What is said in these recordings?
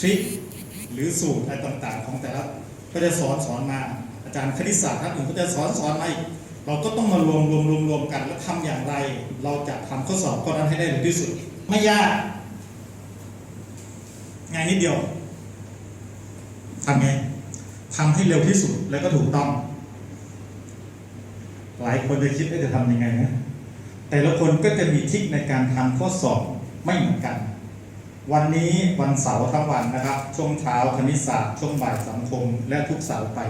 ทริคหรือสูตรอะไรต่างๆ ของแต่ละก็จะสอนสอนมา อาจารย์คณิตศาสตร์ท่านอื่นก็จะสอนสอนมาอีกเราก็ต้องมารวมรวมรวมรวมกันแล้วทำอย่างไร เราจะทำข้อสอบข้อนั้นให้ได้เร็วที่สุด ไม่ยากง่ายนิดเดียวทำไงทำให้เร็วที่สุดแล้วก็ถูกต้อง หลายคนจะคิดว่าจะทำยังไงนะแต่ละคนก็จะมีทิคในการทำข้อสอบไม่เหมือนกัน วันนี้วันเสาร์ทั้งวันนะครับ ช่วงเช้าคณิตศาสตร์ช่วงบ่ายสังคม และทุกเสาร์ไป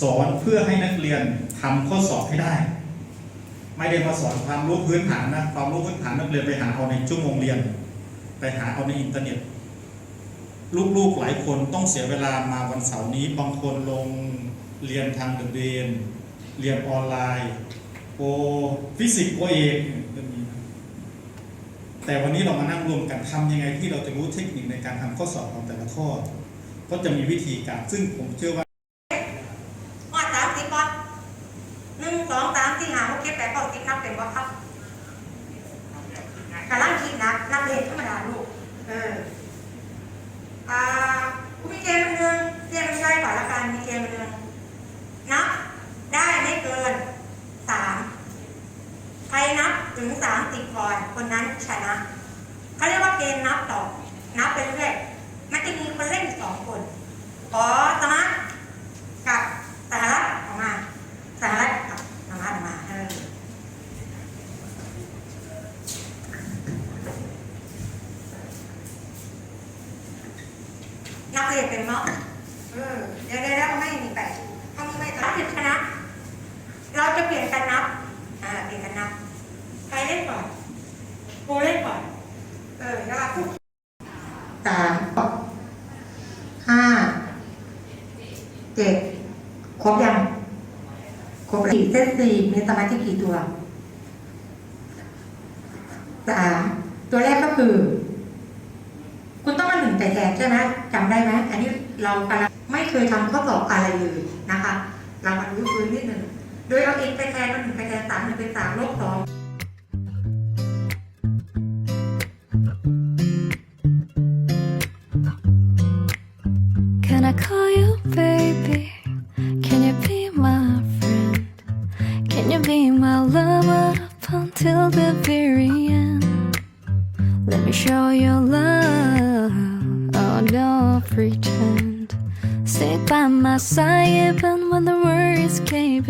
สอนเพื่อให้นักเรียนทำข้อสอบให้ได้ ไม่ได้มาสอนความรู้พื้นฐานนะความรู้พื้นฐานนักเรียนไปหาเอาในชั่วโมงเรียน ไปหาเอาในอินเทอร์เน็ตลูกๆหลายคนต้องเสียเวลามาวันเสาร์นี้บางคนลงเรียนทางเดิน เรียนออนไลน์โอฟิสิกส์โอเอกก็มีแต่วันนี้เรามานั่งรวมกันทำยังไงที่เราจะรู้เทคนิคในการทำข้อสอบของแต่ละข้อ ก็จะมีวิธีการ ซึ่งผมเชื่อว่าหอสามสิบบ่หนึ่งสองสามสี่ห้าหกเจ็ดแปดเก้าสิบนับเป็นว่าครับกำลังคิดนับนับเลขธรรมดาลูก เออ อ่าคุณมีเกมอันหนึ่งเรียนไม่ได้ก่อนละกันมีเกมอันหนึ่งนับได้ไม่เกินสามใครนับ ถึงสามสิบก่อนคนนั้นชนะเขาเรียกว่าเกมนับต่อ นับไปเรื่อยมันจะมีคนเล่นสองคนขอสมัครกับสหรัฐออกมาสหรัฐกับสหรัฐออกมาเออนักเรียนเป็นมั้งเออเดี๋ยวเดี๋ยวไม่มีแปดเขาไม่สามสิบชนะ เราจะเปลี่ยนกันนับ อ่า เปลี่ยนกันนับ ใครเล่นก่อนกูเล่นก่อน เออแล้วพูดสามห้าเจ็ดครบยังครบสี่เส้นสี่มีสมาธิกี่ตัวสามตัวแรกก็คือ คุณต้องมาหนึ่งแต่แทนใช่ไหมจำได้ไหมอันนี้เรากำลังไม่เคยทำข้อสอบอะไรเลยนะคะ เรามารู้พื้นนิดหนึ่งโดยเอาเองไปแทนมันหนึ่งไปแทนสามหนึ่งเป็นสามลบสอง I call you baby? Can you be my friend? Can you be my lover up until the very end? Let me show you love. Oh, don't pretend. Stay by my side even when the words came